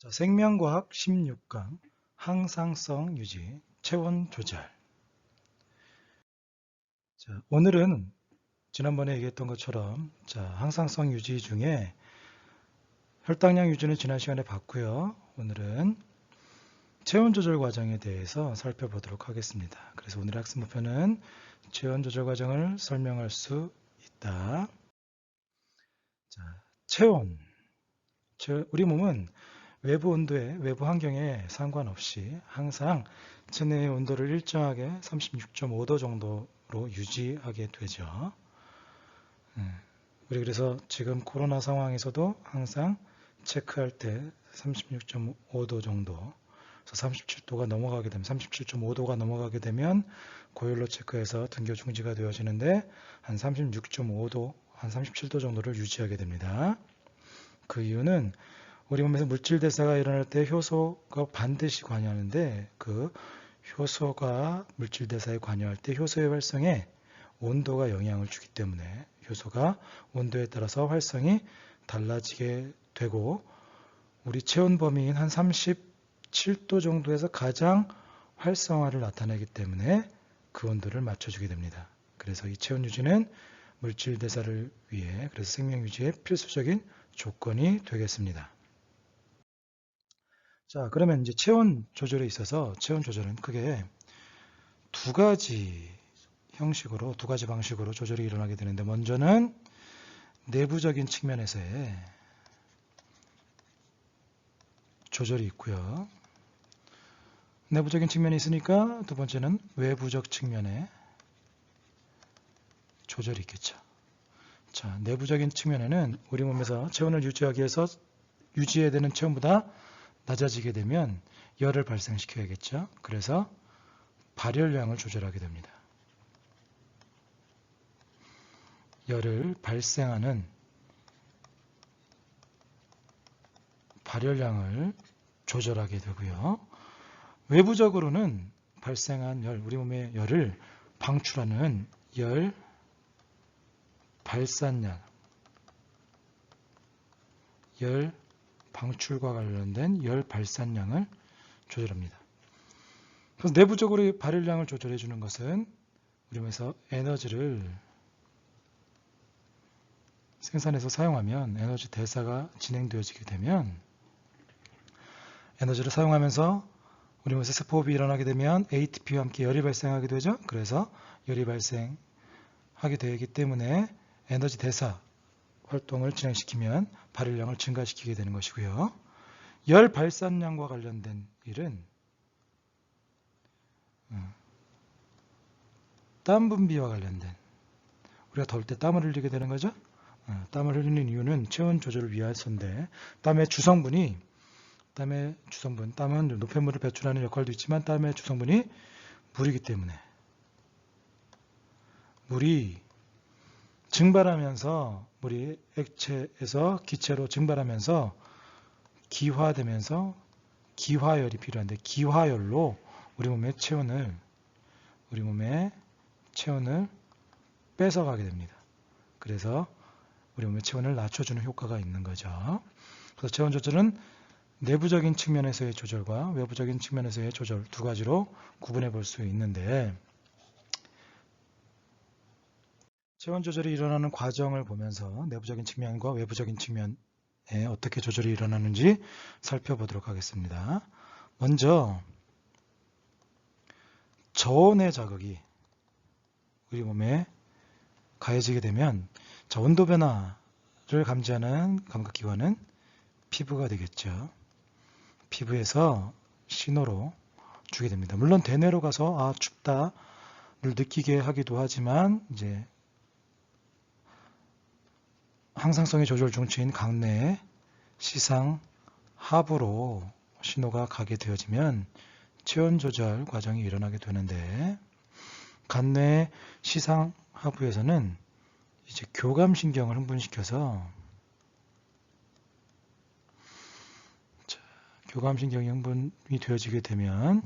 자, 생명과학 16강 항상성 유지 체온 조절 자, 오늘은 지난번에 얘기했던 것처럼 자, 항상성 유지 중에 혈당량 유지는 지난 시간에 봤고요. 오늘은 체온 조절 과정에 대해서 살펴보도록 하겠습니다. 그래서 오늘의 학습 목표는 체온 조절 과정을 설명할 수 있다. 자, 체온. 우리 몸은 외부 온도에 외부 환경에 상관없이 항상 체내의 온도를 일정하게 36.5도 정도로 유지하게 되죠. 음, 우리 그래서 지금 코로나 상황에서도 항상 체크할 때 36.5도 정도 37도가 넘어가게 되면 37.5도가 넘어가게 되면 고열로 체크해서 등교 중지가 되어지는데 한 36.5도 한 37도 정도를 유지하게 됩니다. 그 이유는 우리 몸에서 물질 대사가 일어날 때 효소가 반드시 관여하는데 그 효소가 물질 대사에 관여할 때 효소의 활성에 온도가 영향을 주기 때문에 효소가 온도에 따라서 활성이 달라지게 되고 우리 체온 범위인 한 37도 정도에서 가장 활성화를 나타내기 때문에 그 온도를 맞춰주게 됩니다. 그래서 이 체온 유지는 물질 대사를 위해 그래서 생명 유지의 필수적인 조건이 되겠습니다. 자, 그러면 이제 체온 조절에 있어서 체온 조절은 크게 두 가지 형식으로, 두 가지 방식으로 조절이 일어나게 되는데, 먼저는 내부적인 측면에서의 조절이 있고요. 내부적인 측면이 있으니까 두 번째는 외부적 측면에 조절이 있겠죠. 자, 내부적인 측면에는 우리 몸에서 체온을 유지하기 위해서 유지해야 되는 체온보다 낮아지게 되면 열을 발생시켜야겠죠. 그래서 발열량을 조절하게 됩니다. 열을 발생하는 발열량을 조절하게 되고요. 외부적으로는 발생한 열, 우리 몸의 열을 방출하는 열 발산량, 열 방출과 관련된 열 발산량을 조절합니다. 그래서 내부적으로 발열량을 조절해 주는 것은 우리 몸에서 에너지를 생산해서 사용하면 에너지 대사가 진행되어지게 되면 에너지를 사용하면서 우리 몸에서 세포호흡이 일어나게 되면 ATP와 함께 열이 발생하게 되죠. 그래서 열이 발생하게 되기 때문에 에너지 대사 활동을 진행시키면 발열량을 증가시키게 되는 것이고요. 열 발산량과 관련된 일은 어, 땀 분비와 관련된 우리가 더울 때 땀을 흘리게 되는 거죠. 어, 땀을 흘리는 이유는 체온 조절을 위해서인데 땀의 주성분이 땀의 주성분, 땀은 노폐물을 배출하는 역할도 있지만 땀의 주성분이 물이기 때문에 물이 증발하면서 물이 액체에서 기체로 증발하면서 기화되면서 기화열이 필요한데 기화열로 우리 몸의 체온을 우리 몸의 체온을 뺏어가게 됩니다. 그래서 우리 몸의 체온을 낮춰주는 효과가 있는 거죠. 그래서 체온 조절은 내부적인 측면에서의 조절과 외부적인 측면에서의 조절 두 가지로 구분해 볼 수 있는데 체온 조절이 일어나는 과정을 보면서 내부적인 측면과 외부적인 측면에 어떻게 조절이 일어나는지 살펴보도록 하겠습니다. 먼저 저온의 자극이 우리 몸에 가해지게 되면 자, 온도 변화를 감지하는 감각기관은 피부가 되겠죠. 피부에서 신호로 주게 됩니다. 물론 대뇌로 가서 아 춥다를 느끼게 하기도 하지만 이제 항상성의 조절 중추인 강내에 시상 하부로 신호가 가게 되어지면 체온 조절 과정이 일어나게 되는데 간내 시상 하부에서는 이제 교감 신경을 흥분시켜서 자, 교감 신경이 흥분이 되어지게 되면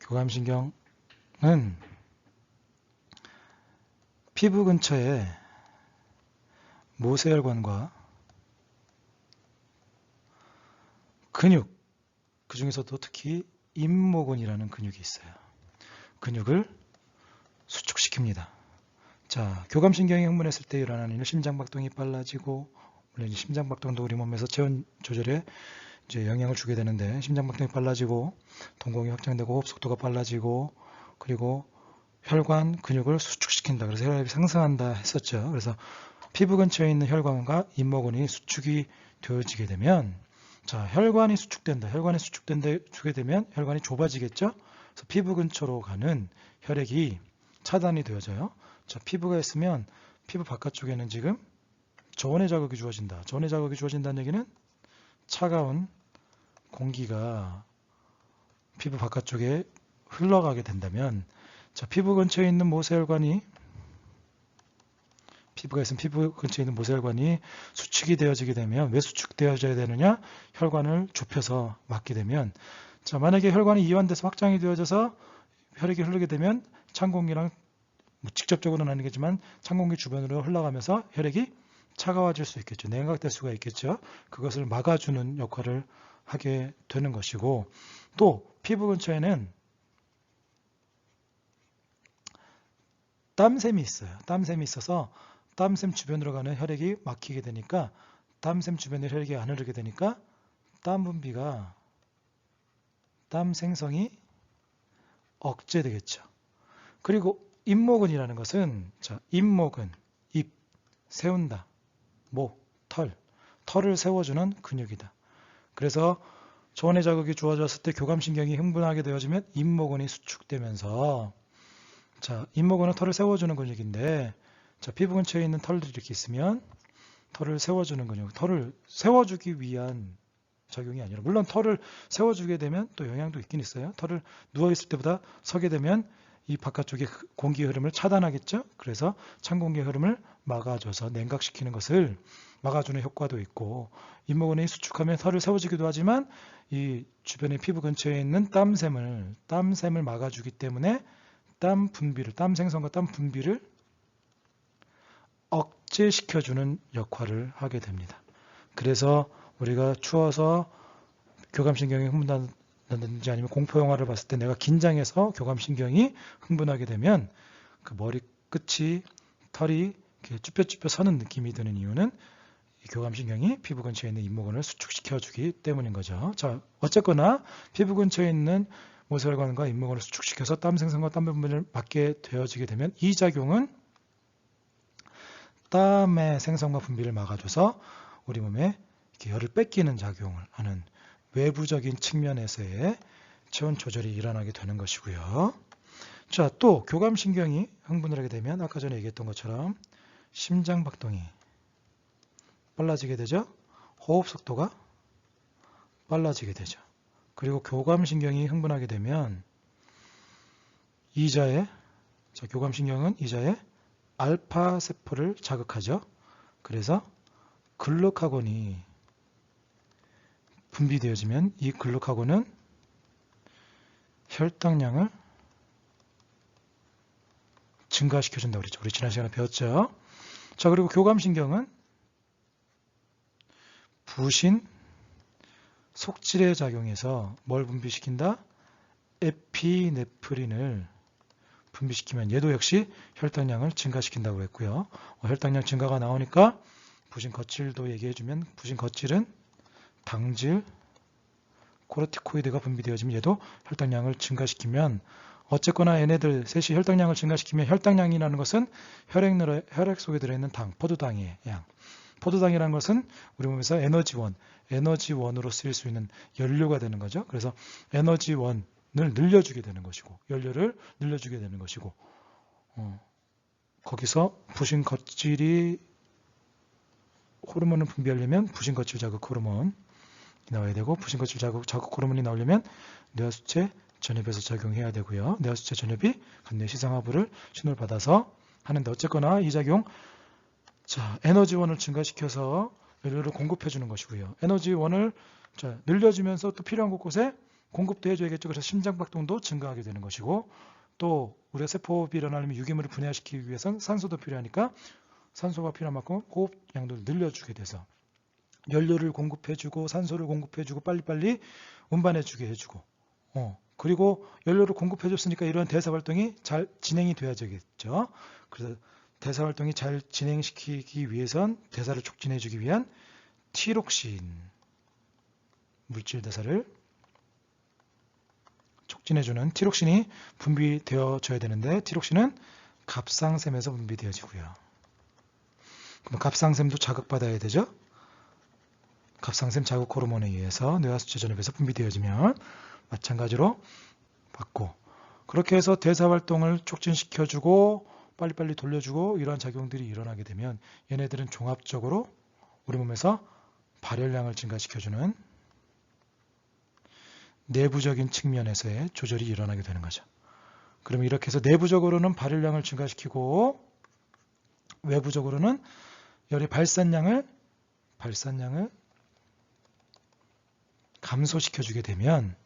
교감 신경은 피부 근처에 모세혈관과 근육, 그 중에서도 특히 임모근이라는 근육이 있어요. 근육을 수축시킵니다. 자, 교감신경이 흥분했을 때 일어나는 심장박동이 빨라지고, 물론 심장박동도 우리 몸에서 체온 조절에 이제 영향을 주게 되는데, 심장박동이 빨라지고, 동공이 확장되고, 호흡 속도가 빨라지고, 그리고 혈관 근육을 수축시킨다. 그래서 혈압이 상승한다 했었죠. 그래서 피부 근처에 있는 혈관과 잇모근이 수축이 되어지게 되면 자 혈관이 수축된다. 혈관이 수축된다 되면 혈관이 좁아지겠죠. 그래서 피부 근처로 가는 혈액이 차단이 되어져요. 자 피부가 있으면 피부 바깥쪽에는 지금 저온의 자극이 주어진다. 저온의 자극이 주어진다는 얘기는 차가운 공기가 피부 바깥쪽에 흘러가게 된다면 자 피부 근처에 있는 모세혈관이 피부가 있으면 피부 근처에 있는 모세혈관이 수축이 되어지게 되면 왜 수축되어져야 되느냐? 혈관을 좁혀서 막게 되면 자 만약에 혈관이 이완돼서 확장이 되어져서 혈액이 흐르게 되면 찬 공기랑 뭐 직접적으로는 아니겠지만 찬 공기 주변으로 흘러가면서 혈액이 차가워질 수 있겠죠. 냉각될 수가 있겠죠. 그것을 막아주는 역할을 하게 되는 것이고 또 피부 근처에는 땀샘이 있어요. 땀샘이 있어서 땀샘 주변으로 가는 혈액이 막히게 되니까 땀샘 주변에 혈액이 안 흐르게 되니까 땀 분비가 땀 생성이 억제되겠죠. 그리고 잇모근이라는 것은 자, 잇모근, 입, 세운다, 목, 털, 털을 세워주는 근육이다. 그래서 조원의 자극이 좋아졌을 때 교감신경이 흥분하게 되어지면 잇모근이 수축되면서 자, 잇모근은 털을 세워주는 근육인데 자, 피부 근처에 있는 털들이 이렇게 있으면 털을 세워주는 근육, 털을 세워주기 위한 작용이 아니라 물론 털을 세워주게 되면 또 영향도 있긴 있어요. 털을 누워있을 때보다 서게 되면 이 바깥쪽의 공기 흐름을 차단하겠죠. 그래서 찬 공기 흐름을 막아줘서 냉각시키는 것을 막아주는 효과도 있고 잇모근이 수축하면 털을 세워주기도 하지만 이 주변의 피부 근처에 있는 땀샘을 땀샘을 막아주기 때문에 땀 분비를 땀 생성과 땀 분비를 억제시켜주는 역할을 하게 됩니다. 그래서 우리가 추워서 교감신경이 흥분한다든지 아니면 공포영화를 봤을 때 내가 긴장해서 교감신경이 흥분하게 되면 그 머리 끝이 털이 쭈뼛쭈뼛 서는 느낌이 드는 이유는 교감신경이 피부 근처에 있는 잇모근을 수축시켜주기 때문인 거죠. 자, 어쨌거나 피부 근처에 있는 모세혈관과 잇모근을 수축시켜서 땀 생성과 땀 분비를 막게 되어지게 되면 이 작용은 땀의 생성과 분비를 막아줘서 우리 몸에 열을 뺏기는 작용을 하는 외부적인 측면에서의 체온 조절이 일어나게 되는 것이고요. 자, 또 교감신경이 흥분을 하게 되면 아까 전에 얘기했던 것처럼 심장 박동이 빨라지게 되죠. 호흡 속도가 빨라지게 되죠. 그리고 교감신경이 흥분하게 되면 이자의 자, 교감신경은 이자의 알파 세포를 자극하죠. 그래서 글루카곤이 분비되어지면 이 글루카곤은 혈당량을 증가시켜준다고 그랬죠. 우리 지난 시간에 배웠죠. 자, 그리고 교감신경은 부신 속질에 작용해서 뭘 분비시킨다? 에피네프린을 분비시키면 얘도 역시 혈당량을 증가시킨다고 했고요. 어, 혈당량 증가가 나오니까 부신 거칠도 얘기해주면 부신 거칠은 당질, 코르티코이드가 분비되어지면 얘도 혈당량을 증가시키면 어쨌거나 얘네들 셋이 혈당량을 증가시키면 혈당량이라는 것은 혈액, 혈액 속에 들어있는 당, 포도당의 양. 포도당이라는 것은 우리 몸에서 에너지원, 에너지원으로 쓰일 수 있는 연료가 되는 거죠. 그래서 에너지원, 을 늘려주게 되는 것이고 연료를 늘려주게 되는 것이고 어, 거기서 부신 겉질이 호르몬을 분비하려면 부신 겉질 자극 호르몬이 나와야 되고 부신 겉질 자극, 자극 호르몬이 나오려면 뇌하수체 전엽에서 작용해야 되고요. 뇌하수체 전엽이 간뇌 시상하부를 신호를 받아서 하는데 어쨌거나 이 작용 자 에너지원을 증가시켜서 연료를 공급해 주는 것이고요. 에너지원을 자, 늘려주면서 또 필요한 곳곳에 공급도 해줘야겠죠. 그래서 심장박동도 증가하게 되는 것이고 또 우리가 세포비 일어나려면 유기물을 분해시키기 위해서는 산소도 필요하니까 산소가 필요한 만큼 호흡량도 늘려주게 돼서 연료를 공급해주고 산소를 공급해주고 빨리빨리 운반해주게 해주고 어, 그리고 연료를 공급해줬으니까 이런 대사 활동이 잘 진행이 돼야 되겠죠. 그래서 대사 활동이 잘 진행시키기 위해선 대사를 촉진해주기 위한 티록신 물질 대사를 촉진해주는 티록신이 분비되어져야 되는데 티록신은 갑상샘에서 분비되어지고요. 그럼 갑상샘도 자극받아야 되죠. 갑상샘 자극 호르몬에 의해서 뇌하수체 전엽에서 분비되어지면 마찬가지로 받고 그렇게 해서 대사 활동을 촉진시켜주고 빨리빨리 돌려주고 이러한 작용들이 일어나게 되면 얘네들은 종합적으로 우리 몸에서 발열량을 증가시켜주는 내부적인 측면에서의 조절이 일어나게 되는 거죠. 그러면 이렇게 해서 내부적으로는 발열량을 증가시키고 외부적으로는 열의 발산량을 발산량을 감소시켜 주게 되면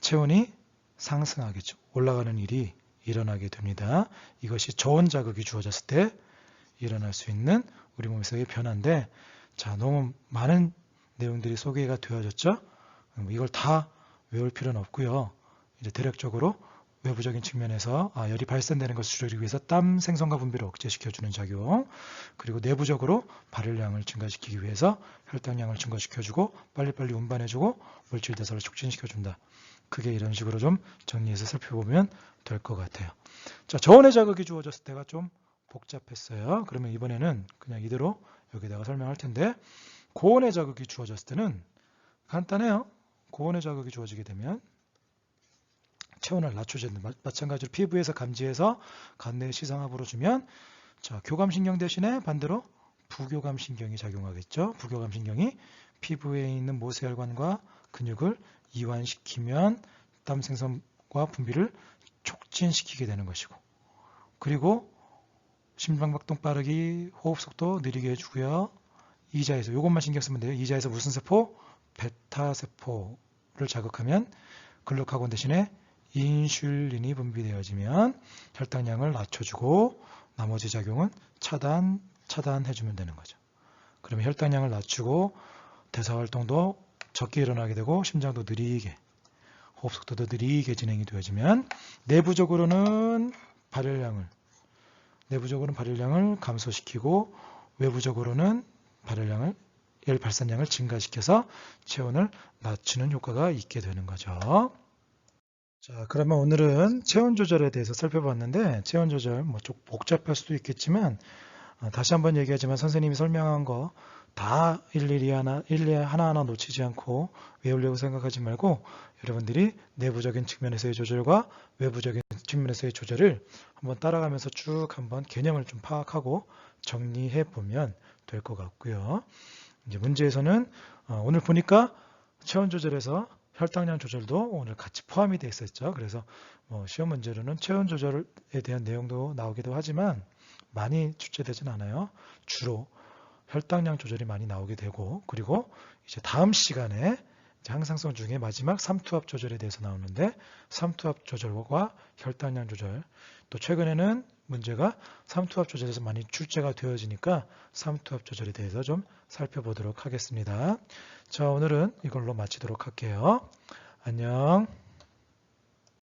체온이 상승하겠죠. 올라가는 일이 일어나게 됩니다. 이것이 저온 자극이 주어졌을 때 일어날 수 있는 우리 몸에서의 변화인데 자 너무 많은 내용들이 소개가 되어졌죠. 이걸 다 외울 필요는 없고요. 이제 대략적으로 외부적인 측면에서 아, 열이 발산되는 것을 줄이기 위해서 땀 생성과 분비를 억제시켜주는 작용 그리고 내부적으로 발열량을 증가시키기 위해서 혈당량을 증가시켜주고 빨리빨리 운반해주고 물질 대사를 촉진시켜준다. 그게 이런 식으로 좀 정리해서 살펴보면 될 것 같아요. 자, 저온의 자극이 주어졌을 때가 좀 복잡했어요. 그러면 이번에는 그냥 이대로 여기다가 설명할 텐데 고온의 자극이 주어졌을 때는 간단해요. 고온의 자극이 주어지게 되면 체온을 낮춰주는 마찬가지로 피부에서 감지해서 간내의 시상압으로 주면 자 교감신경 대신에 반대로 부교감신경이 작용하겠죠. 부교감신경이 피부에 있는 모세혈관과 근육을 이완시키면 땀 생성과 분비를 촉진시키게 되는 것이고 그리고 심장박동 빠르기, 호흡 속도 느리게 해주고요. 이자에서 이것만 신경 쓰면 돼요. 이자에서 무슨 세포? 베타 세포를 자극하면 글루카곤 대신에 인슐린이 분비되어지면 혈당량을 낮춰주고 나머지 작용은 차단, 차단해주면 되는 거죠. 그러면 혈당량을 낮추고 대사활동도 적게 일어나게 되고 심장도 느리게 호흡 속도도 느리게 진행이 되어지면 내부적으로는 발열량을 내부적으로는 발열량을 감소시키고 외부적으로는 발열량을 열 발산량을 증가시켜서 체온을 낮추는 효과가 있게 되는 거죠. 자, 그러면 오늘은 체온 조절에 대해서 살펴봤는데 체온 조절 뭐 좀 복잡할 수도 있겠지만 어, 다시 한번 얘기하지만 선생님이 설명한 거 다 일일이 하나 일일이 하나하나 놓치지 않고 외우려고 생각하지 말고 여러분들이 내부적인 측면에서의 조절과 외부적인 측면에서의 조절을 한번 따라가면서 쭉 한번 개념을 좀 파악하고 정리해 보면 될 것 같고요. 이제 문제에서는 어, 오늘 보니까 체온 조절에서 혈당량 조절도 오늘 같이 포함이 되어 있었죠. 그래서 뭐 시험 문제로는 체온 조절에 대한 내용도 나오기도 하지만 많이 출제되진 않아요. 주로 혈당량 조절이 많이 나오게 되고 그리고 이제 다음 시간에 항상성 중에 마지막 삼투압 조절에 대해서 나오는데 삼투압 조절과 혈당량 조절 또 최근에는 문제가 삼투압 조절에서 많이 출제가 되어지니까 삼투압 조절에 대해서 좀 살펴보도록 하겠습니다. 자 오늘은 이걸로 마치도록 할게요. 안녕